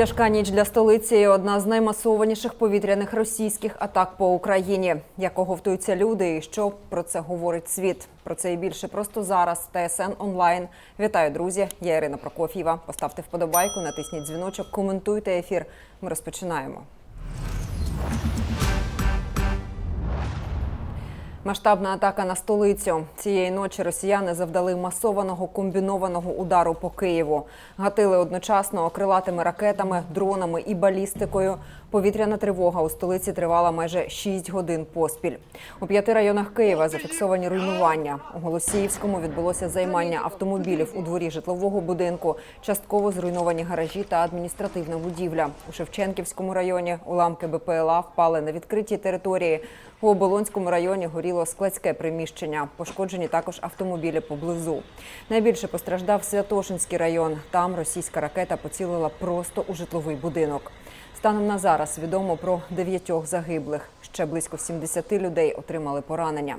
Тяжка ніч для столиці одна з наймасованіших повітряних російських атак по Україні. Як оговтуються люди і що про це говорить світ? Про це і більше просто зараз. ТСН онлайн. Вітаю, друзі! Я Ірина Прокоф'єва. Поставте вподобайку, натисніть дзвіночок, коментуйте ефір. Ми розпочинаємо. Масштабна атака на столицю. Цієї ночі росіяни завдали масованого комбінованого удару по Києву. Гатили одночасно крилатими ракетами, дронами і балістикою. Повітряна тривога у столиці тривала майже 6 годин поспіль. У п'яти районах Києва зафіксовані руйнування. У Голосіївському відбулося займання автомобілів у дворі житлового будинку, частково зруйновані гаражі та адміністративна будівля. У Шевченківському районі уламки БПЛА впали на відкритій території. У Оболонському районі горіло складське приміщення. Пошкоджені також автомобілі поблизу. Найбільше постраждав Святошинський район. Там російська ракета поцілила просто у житловий будинок. Станом на зараз відомо про дев'ятьох загиблих. Ще близько 70 людей отримали поранення.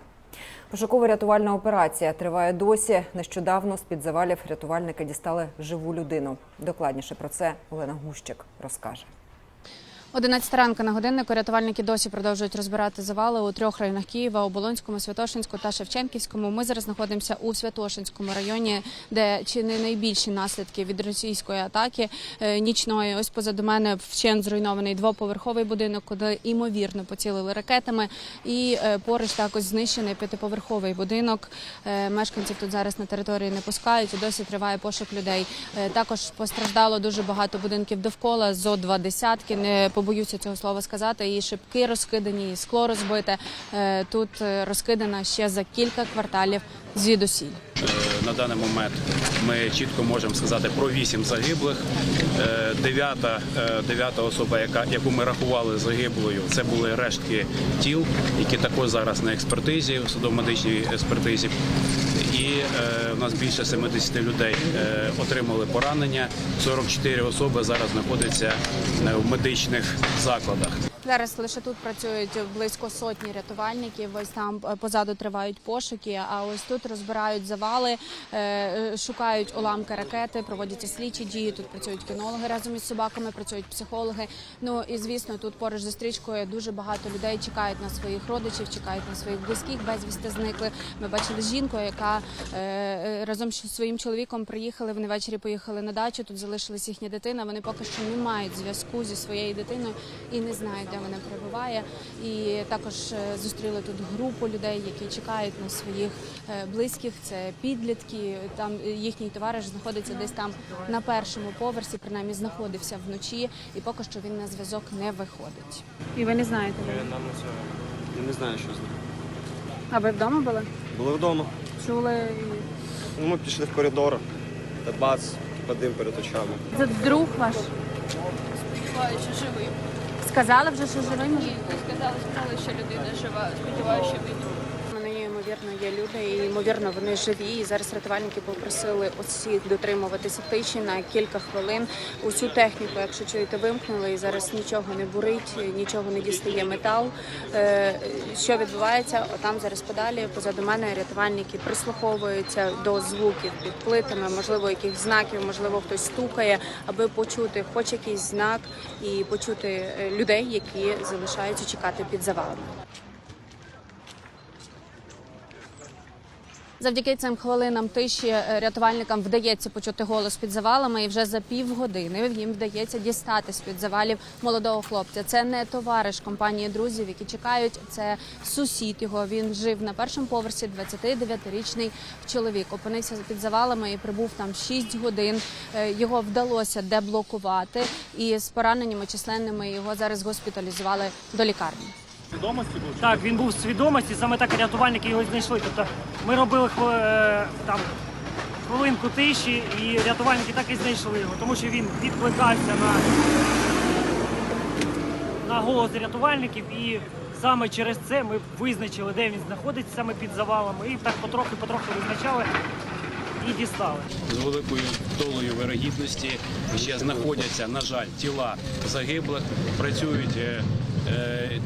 Пошуково-рятувальна операція триває досі. Нещодавно з-під завалів рятувальники дістали живу людину. Докладніше про це Олена Гущик розкаже. 11 ранку на годиннику рятувальники досі продовжують розбирати завали у трьох районах Києва: Оболонському, Святошинську та Шевченківському. Ми зараз знаходимося у Святошинському районі, де чи не найбільші наслідки від російської атаки е, нічної. Ось позаду мене вщент зруйнований двоповерховий будинок, куди ймовірно поцілили ракетами. І е, поруч також знищений п'ятиповерховий будинок. Е, Мешканців тут зараз на території не пускають. і Досі триває пошук людей. Також постраждало дуже багато будинків довкола. Зо два десятки. Не побоюся цього слова сказати. І шибки розкидані, і скло розбите. Е, Тут е, розкидана ще за кілька кварталів звідусіль. Е, На даний момент ми чітко можемо сказати про вісім загиблих. Дев'ята, дев'ята особа, яка, яку ми рахували загиблою, це були рештки тіл, які також зараз на експертизі, в судово-медичній експертизі. І е, у нас більше 70 людей е, отримали поранення. 44 особи зараз знаходяться е, в медичних закладах. Зараз лише тут працюють близько сотні рятувальників. Ось там е, позаду тривають пошуки. А ось тут розбирають завали, е, е, шукають уламки ракети, проводяться слідчі дії. Тут працюють кінологи разом із собаками, працюють психологи. Ну і звісно, тут поруч за стрічкою дуже багато людей чекають на своїх родичів, чекають на своїх близьких, безвісти зникли. Ми бачили жінку, яка разом зі своїм чоловіком приїхали. Вони ввечері поїхали на дачу. Тут залишилась їхня дитина. Вони поки що не мають зв'язку зі своєю дитиною і не знають, де вона перебуває. І також е, зустріли тут групу людей, які чекають на своїх е, близьких. Це підлітки. Там е, їхній товариш знаходиться десь там на першому поверсі, принаймні знаходився вночі, і поки що він на зв'язок не виходить. І ви не знаєте, він? Я не знаю, що з ним. а ви вдома були? Були вдома. Чули Ну, ми пішли в коридор, та бац, дим перед очами. це друг ваш? Сподіваюся, живий. Сказали вже, що живий? Ні, сказали, сказали, що людина жива. Сподіваюся, що він. Вони ймовірно є люди, і ймовірно вони живі. І зараз рятувальники попросили усіх дотримуватися тиші на кілька хвилин. Усю техніку, якщо чуєте, вимкнули, і зараз нічого не бурить, нічого не дістає метал. Е, Що відбувається? Отам зараз подалі позаду мене рятувальники прислуховуються до звуків під плитами, можливо, якихось знаків, можливо, хтось стукає, аби почути хоч якийсь знак і почути е, людей, які залишаються чекати під завалами. Завдяки цим хвилинам тиші е, рятувальникам вдається почути голос під завалами, і вже за півгодини їм вдається дістати з під завалів молодого хлопця. Це не товариш компанії друзів, які чекають. Це сусід його. Він жив на першому поверсі. 29-річний чоловік опинився під завалами і прибув там 6 годин. Е, Його вдалося деблокувати, і з пораненнями численними його зараз госпіталізували до лікарні. Так, він був в свідомості, саме так рятувальники його знайшли. Тобто ми робили е, там хвилинку тиші, і рятувальники так і знайшли його, тому що він відкликався на, на голос рятувальників, і саме через це ми визначили, де він знаходиться, саме під завалами, і так потрохи-потрохи визначали і дістали. з великою долею вирогідності ще знаходяться, на жаль, тіла загиблих. Працюють е,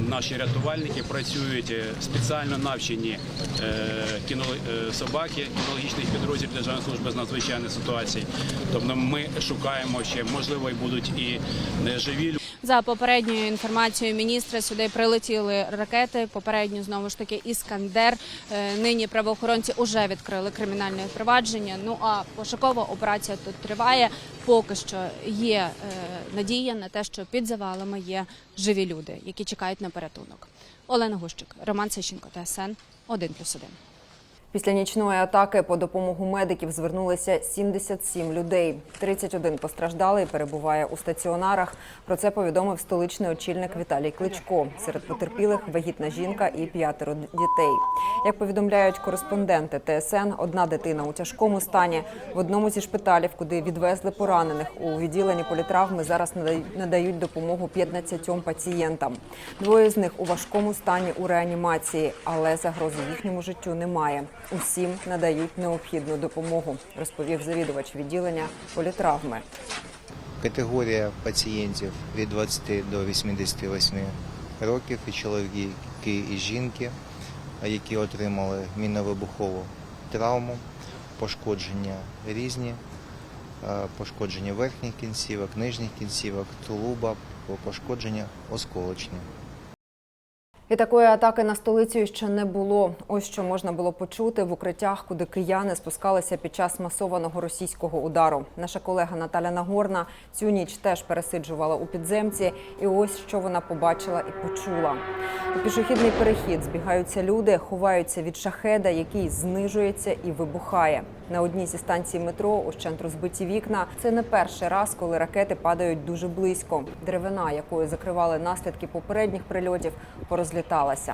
наші рятувальники працюють е, спеціально навчені е, е, собаки кінологічних підрозділів Державної служби з надзвичайних ситуацій. Тобто ми шукаємо ще, можливо, і будуть і е, живі люди. За попередньою інформацією міністра сюди прилетіли ракети. Попередньо знову ж таки іскандер. Е, Нині правоохоронці вже відкрили кримінальне провадження. Ну а пошукова операція тут триває. Поки що є е, надія на те, що під завалами є живі люди, які чекають на порятунок. Олена Гущик, Роман Сищенко, ТСН 1+,1. Після нічної атаки по допомогу медиків звернулися 77 людей. 31 постраждалий перебуває у стаціонарах. Про це повідомив столичний очільник Віталій Кличко. Серед потерпілих вагітна жінка і п'ятеро дітей. Як повідомляють кореспонденти ТСН, одна дитина у тяжкому стані. В одному зі шпиталів, куди відвезли поранених у відділенні політравми, зараз надають- допомогу 15 пацієнтам. Двоє з них у важкому стані у реанімації, але загрози їхньому життю немає. Усім надають необхідну допомогу, розповів завідувач відділення політравми. Категорія пацієнтів від 20 до 88 років і чоловіки і жінки, які отримали міновибухову травму, пошкодження різні, е, пошкодження верхніх кінцівок, нижніх кінцівок, тулуба, пошкодження осколочні. І такої атаки на столицю ще не було. Ось що можна було почути в укриттях, куди кияни спускалися під час масованого російського удару. Наша колега Наталя Нагорна цю ніч теж пересиджувала у підземці, і ось що вона побачила і почула. У пішохідний перехід збігаються люди, ховаються від шахеда, який знижується і вибухає. На одній зі станцій метро ущент розбиті вікна. Це не перший раз, коли ракети падають дуже близько. Деревина, якою закривали наслідки попередніх прильотів, порозліталася.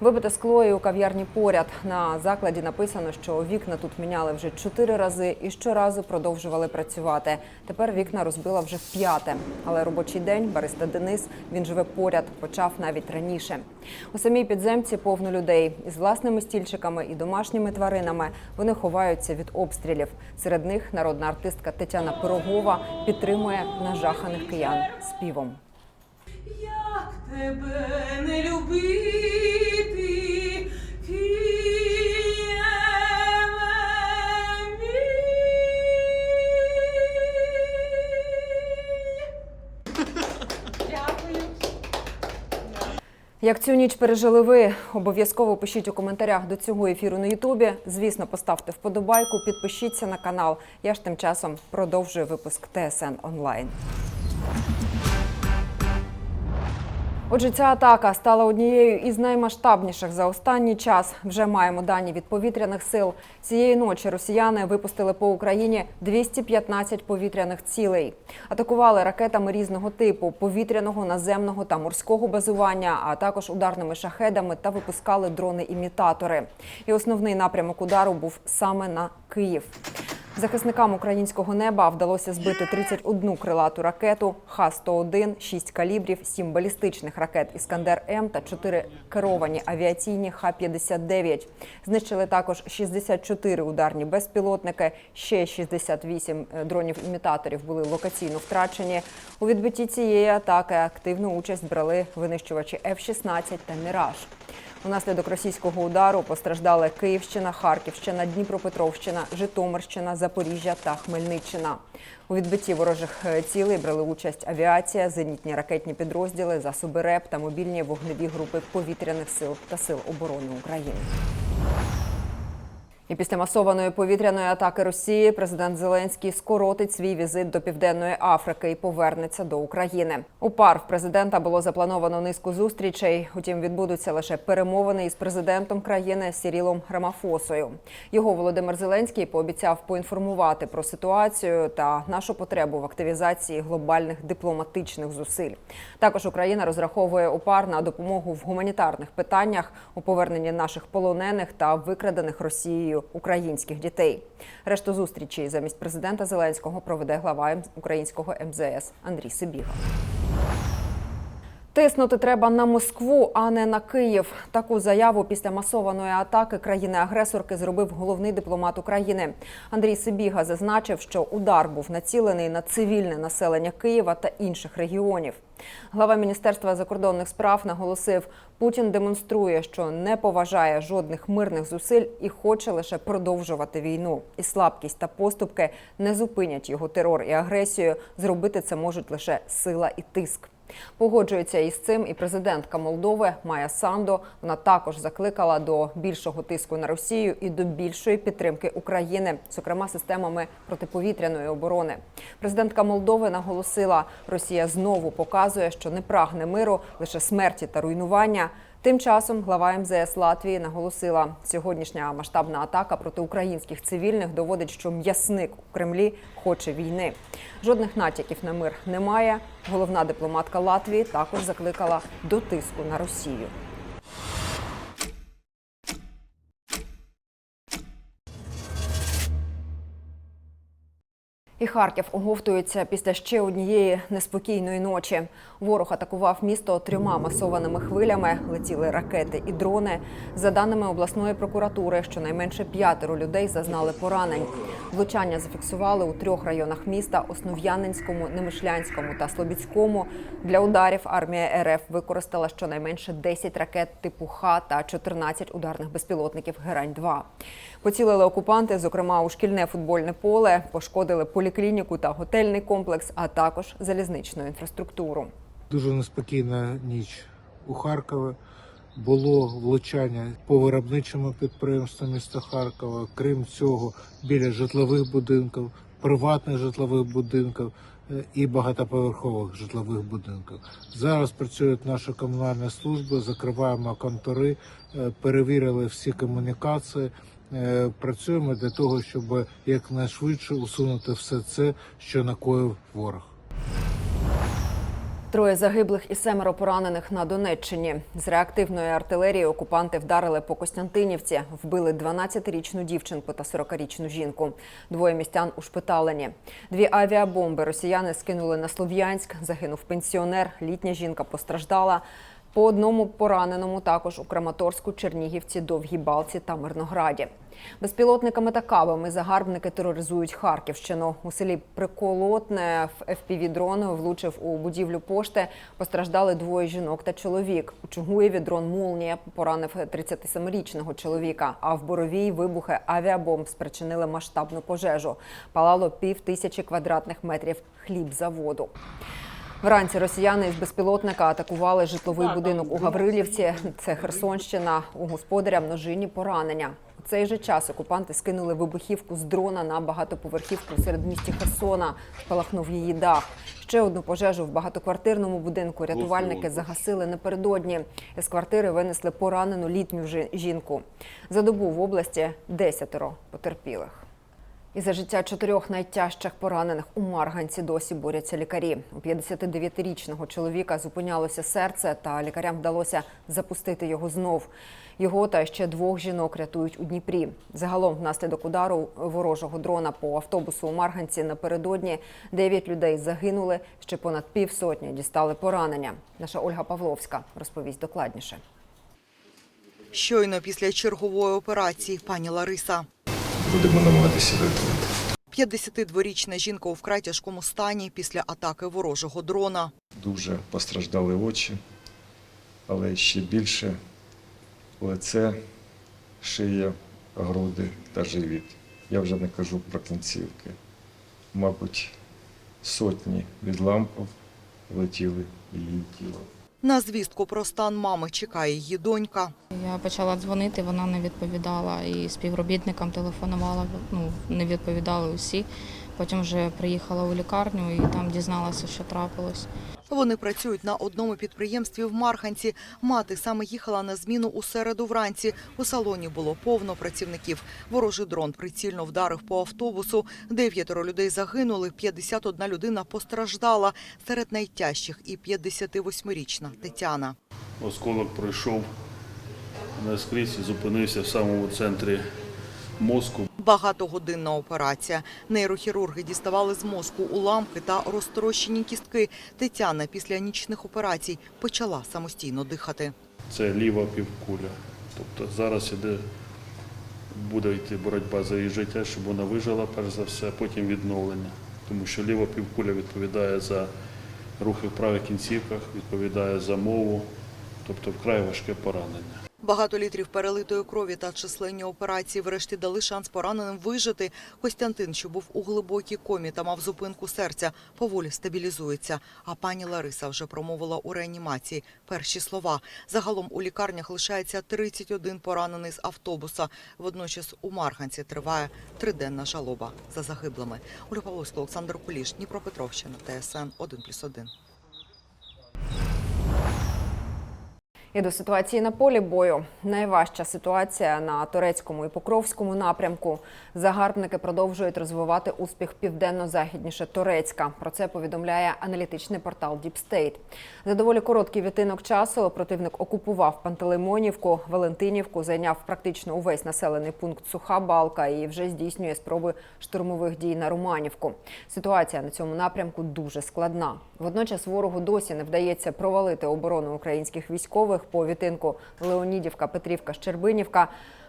Вибите скло і у кав'ярні поряд. На закладі написано, що вікна тут міняли вже чотири рази і щоразу продовжували працювати. Тепер вікна розбила вже вп'яте. Але робочий день бариста Денис, він живе поряд, почав навіть раніше. У самій підземці повно людей із власними стільчиками і домашніми тваринами. Вони ховаються від обстрілів. Серед них народна артистка Тетяна Пирогова підтримує нажаханих киян співом. Як тебе не любити, Як цю ніч пережили ви? Обов'язково пишіть у коментарях до цього ефіру на Ютубі. Звісно, поставте вподобайку, підпишіться на канал. Я ж тим часом продовжую випуск ТСН онлайн. Отже, ця атака стала однією із наймасштабніших за останній час. Вже маємо дані від повітряних сил. Цієї ночі росіяни випустили по Україні 215 повітряних цілей. Атакували ракетами різного типу повітряного, наземного та морського базування, а також ударними шахедами та випускали дрони-імітатори. І основний напрямок удару був саме на Київ. Захисникам українського неба вдалося збити 31 крилату ракету Х-101, 6 калібрів, 7 балістичних ракет «Іскандер-М» та 4 керовані авіаційні Х-59. Знищили також 64 ударні безпілотники, ще 68 дронів-імітаторів були локаційно втрачені. У відбитті цієї атаки активну участь брали винищувачі F-16 та «Міраж». Унаслідок російського удару постраждали Київщина, Харківщина, Дніпропетровщина, Житомирщина, Запоріжжя та Хмельниччина. У відбитті ворожих е, цілей брали участь авіація, зенітні ракетні підрозділи, засоби РЕП та мобільні вогневі групи повітряних сил та сил оборони України. І після масованої повітряної атаки Росії президент Зеленський скоротить свій візит до Південної Африки і повернеться до України. У пар в президента було заплановано низку зустрічей. Утім, відбудуться лише перемовини із президентом країни Сірілом Рамафосою. Його Володимир Зеленський пообіцяв поінформувати про ситуацію та нашу потребу в активізації глобальних дипломатичних зусиль. Також Україна розраховує у пар на допомогу в гуманітарних питаннях у поверненні наших полонених та викрадених Росією українських дітей. Решту зустрічі замість президента Зеленського проведе глава українського МЗС Андрій Сибіга. Тиснути треба на Москву, а не на Київ. Таку заяву після масованої атаки країни-агресорки зробив головний дипломат України. Андрій Сибіга зазначив, що удар був націлений на цивільне населення Києва та інших регіонів. Глава міністерства закордонних справ наголосив, Путін демонструє, що не поважає жодних мирних зусиль і хоче лише продовжувати війну. І слабкість та поступки не зупинять його терор і агресію. Зробити це можуть лише сила і тиск. Погоджується із цим і президентка Молдови Майя Сандо. Вона також закликала до більшого тиску на Росію і до більшої підтримки України, зокрема системами протиповітряної оборони. Президентка Молдови наголосила, Росія знову показує, що не прагне миру, лише смерті та руйнування. Тим часом глава МЗС Латвії наголосила, сьогоднішня масштабна атака проти українських цивільних доводить, що м'ясник у Кремлі хоче війни. Жодних натяків на мир немає. Головна дипломатка Латвії також закликала до тиску на Росію. І Харків оговтується після ще однієї неспокійної ночі. Ворог атакував місто трьома масованими хвилями. Летіли ракети і дрони. За даними обласної прокуратури, щонайменше п'ятеро людей зазнали поранень. Влучання зафіксували у трьох районах міста: Основ'янинському, Немишлянському та Слобідському. Для ударів армія РФ використала щонайменше 10 ракет типу Х та 14 ударних безпілотників Герань 2 Поцілили окупанти, зокрема у шкільне футбольне поле, пошкодили поліклініку та готельний комплекс, а також залізничну інфраструктуру. Дуже неспокійна ніч у Харкові. Було влучання по виробничому підприємству міста Харкова. Крім цього, біля житлових будинків, приватних житлових будинків е, і багатоповерхових житлових будинків. Зараз працюють наші комунальні служби, закриваємо контори, е, перевірили всі комунікації. Е, Працюємо для того, щоб якнайшвидше усунути все це, що накоїв ворог. Троє загиблих і семеро поранених на Донеччині. З реактивної артилерії окупанти вдарили по Костянтинівці, вбили 12-річну дівчинку та 40-річну жінку. Двоє містян ушпиталені. Дві авіабомби росіяни скинули на Слов'янськ. Загинув пенсіонер. Літня жінка постраждала. По одному пораненому також у Краматорську, Чернігівці, Довгій Балці та Мирнограді. Безпілотниками та кабами загарбники тероризують Харківщину. У селі Приколотне в FPV-дрон влучив у будівлю пошти. Постраждали двоє жінок та чоловік. У Чугуєві дрон Молнія поранив 37-річного чоловіка. А в Боровій вибухи авіабомб спричинили масштабну пожежу. Палало пів тисячі квадратних метрів хлібзаводу. Вранці росіяни із безпілотника атакували житловий будинок у Гаврилівці. Це Херсонщина. У господаря множинні поранення. У цей же час окупанти скинули вибухівку з дрона на багатоповерхівку в середмісті Херсона. Спалахнув її дах. Ще одну пожежу в багатоквартирному будинку рятувальники загасили напередодні. Із квартири винесли поранену літню жінку. За добу в області десятеро потерпілих. І за життя чотирьох найтяжчих поранених у Марганці досі борються лікарі. У 59-річного чоловіка зупинялося серце, та лікарям вдалося запустити його знов. Його та ще двох жінок рятують у Дніпрі. Загалом, внаслідок удару ворожого дрона по автобусу у Марганці напередодні дев'ять людей загинули. Ще понад півсотні дістали поранення. Наша Ольга Павловська розповість докладніше. Щойно після чергової операції пані Лариса. Будемо намагатися виправити. 52-річна жінка у вкрай тяжкому стані після атаки ворожого дрона. Дуже постраждали очі, але ще більше лице, шия, груди та живіт. Я вже не кажу про кінцівки. Мабуть, сотні відламків летіли її тіло. На звістку про стан мами чекає її донька. Я почала дзвонити, вона не відповідала і співробітникам телефонувала, ну не відповідали усі. Потім вже приїхала у лікарню і там дізналася, що трапилось. Вони працюють на одному підприємстві в Марханці. Мати саме їхала на зміну у середу вранці. У салоні було повно працівників. Ворожий дрон прицільно вдарив по автобусу. Дев'ятеро людей загинули, 51 людина постраждала. Серед найтяжчих і 58-річна Тетяна. Осколок пройшов наскрізь і зупинився в самому центрі мозку. Багатогодинна операція. Нейрохірурги діставали з мозку уламки та розтрощені кістки. Тетяна після нічних операцій почала самостійно дихати. Це ліва півкуля. Тобто зараз іде, буде йти боротьба за її життя, щоб вона вижила, перш за все, потім відновлення. Тому що ліва півкуля відповідає за рухи в правих кінцівках, відповідає за мову, тобто вкрай важке поранення. Багато літрів перелитої крові та численні операції врешті дали шанс пораненим вижити. Костянтин, що був у глибокій комі та мав зупинку серця, поволі стабілізується. А пані Лариса вже промовила у реанімації перші слова. Загалом у лікарнях лишається 31 поранений з автобуса. Водночас у Марганці триває триденна жалоба за загиблими. Оля Павловська, Олександр Куліш, Дніпропетровщина, ТСН 1+,1. І до ситуації на полі бою. Найважча ситуація на турецькому і покровському напрямку. Загарбники продовжують розвивати успіх південно-західніше Турецька. Про це повідомляє аналітичний портал Deep State. За доволі короткий відтинок часу противник окупував Пантелеймонівку, Валентинівку, зайняв практично увесь населений пункт Суха Балка і вже здійснює спроби штурмових дій на Романівку. Ситуація на цьому напрямку дуже складна. Водночас ворогу досі не вдається провалити оборону українських військових по відтинку Леонідівка, Петрівка, Щербинівка.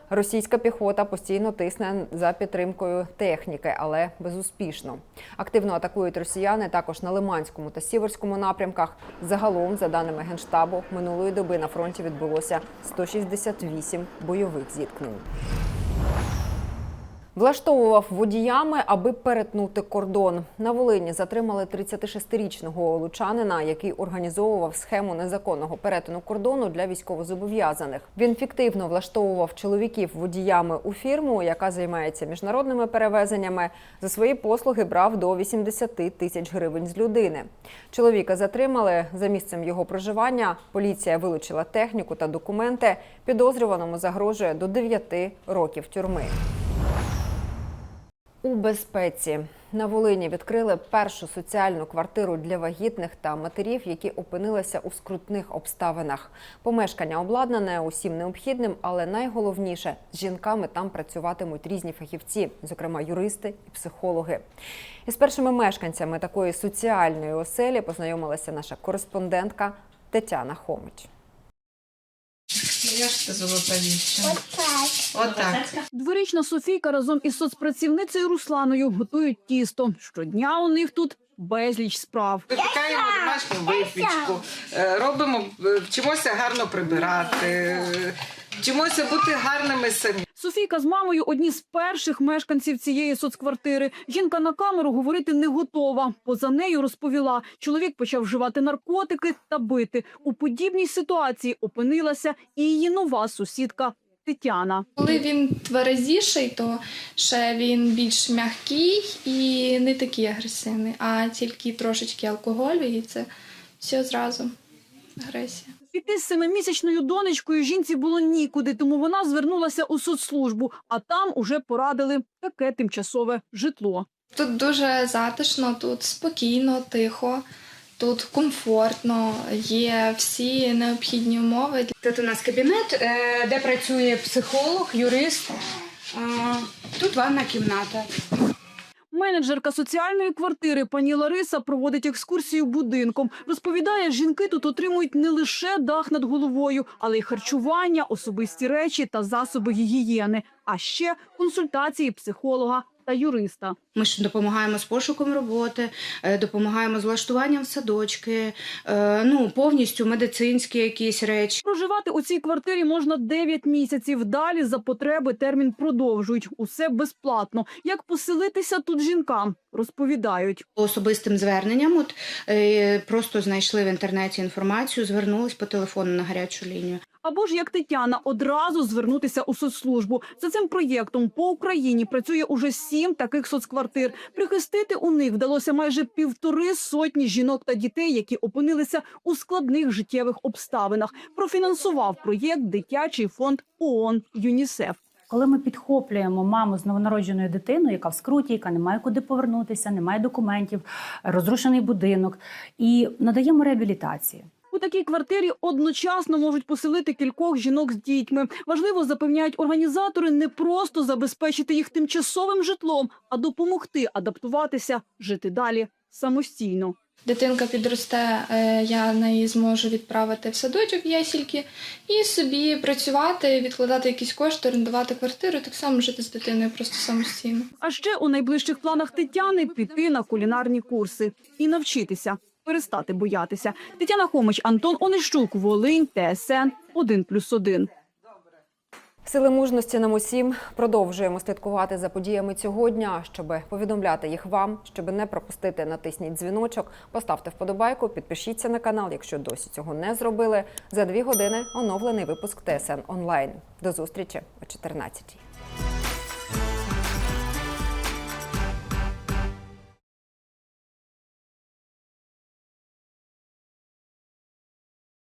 Російська піхота постійно тисне за підтримкою техніки, але безуспішно. Активно атакують росіяни також на Лиманському та Сіверському напрямках. Загалом, за даними генштабу, минулої доби на фронті відбулося 168 бойових зіткнень. Влаштовував водіями, аби перетнути кордон. На Волині затримали 36-річного лучанина, який організовував схему незаконного перетину кордону для військовозобов'язаних. Він фіктивно влаштовував чоловіків водіями у фірму, яка займається міжнародними перевезеннями. За свої послуги брав до 80 тисяч гривень з людини. Чоловіка затримали за місцем його проживання. Поліція вилучила техніку та документи. Підозрюваному загрожує до 9 років тюрми. У безпеці на Волині відкрили першу соціальну квартиру для вагітних та матерів, які опинилися у скрутних обставинах. Помешкання обладнане усім необхідним, але найголовніше з жінками там працюватимуть різні фахівці, зокрема юристи і психологи. Із першими мешканцями такої соціальної оселі познайомилася наша кореспондентка Тетяна Хомич. Я ж це золота вівча. Отак. Дворічна Софійка разом із соцпрацівницею Русланою готують тісто. Щодня у них тут безліч справ. Випікаємо домашню випічку, е, робимо, е, вчимося гарно прибирати, вчимося бути гарними самі. Софійка з мамою одні з перших мешканців цієї соцквартири. Жінка на камеру говорити не готова. Поза нею розповіла, чоловік почав вживати наркотики та бити. У подібній ситуації опинилася і її нова сусідка Тетяна. Коли він тверезіший, то ще він більш м'який і не такий агресивний, а тільки трошечки алкоголю, і це все зразу агресія. Піти з семимісячною донечкою жінці було нікуди, тому вона звернулася у соцслужбу, а там уже порадили таке тимчасове житло. Тут дуже затишно, тут спокійно, тихо, тут комфортно, є всі необхідні умови. Тут у нас кабінет, е, де працює психолог, юрист. Е, Тут ванна кімната. Менеджерка соціальної квартири пані Лариса проводить екскурсію будинком. Розповідає, жінки тут отримують не лише дах над головою, але й харчування, особисті речі та засоби гігієни, а ще консультації психолога та юриста. Ми ж допомагаємо з пошуком роботи, е, допомагаємо з влаштуванням в садочки, е, ну повністю медицинські якісь речі. Проживати у цій квартирі можна 9 місяців. Далі за потреби термін продовжують. Усе безплатно. Як поселитися тут жінкам? Розповідають. Особистим зверненням, от е, просто знайшли в інтернеті інформацію, звернулись по телефону на гарячу лінію. Або ж як Тетяна одразу звернутися у соцслужбу. За цим проєктом по Україні працює уже сім таких соцквартир. Прихистити у них вдалося майже півтори сотні жінок та дітей, які опинилися у складних життєвих обставинах. Профінансував проєкт дитячий фонд ООН ЮНІСЕФ. Коли ми підхоплюємо маму з новонародженою дитиною, яка в скруті, яка не має куди повернутися, не має документів, розрушений будинок, і надаємо реабілітацію. У такій квартирі одночасно можуть поселити кількох жінок з дітьми. Важливо запевняють організатори не просто забезпечити їх тимчасовим житлом, а допомогти адаптуватися, жити далі самостійно. Дитинка підросте, е, я неї зможу відправити в садочок в ясільки і собі працювати, відкладати якісь кошти, орендувати квартиру, так само жити з дитиною просто самостійно. А ще у найближчих планах Тетяни піти на кулінарні курси і навчитися перестати боятися. Тетяна Хомич, Антон Онищук, Волинь, ТСН 1+,1. Сили мужності нам усім продовжуємо слідкувати за подіями цього дня, щоб повідомляти їх вам, щоб не пропустити, натисніть дзвіночок, поставте вподобайку, підпишіться на канал, якщо досі цього не зробили. За дві години оновлений випуск ТСН онлайн. До зустрічі о 14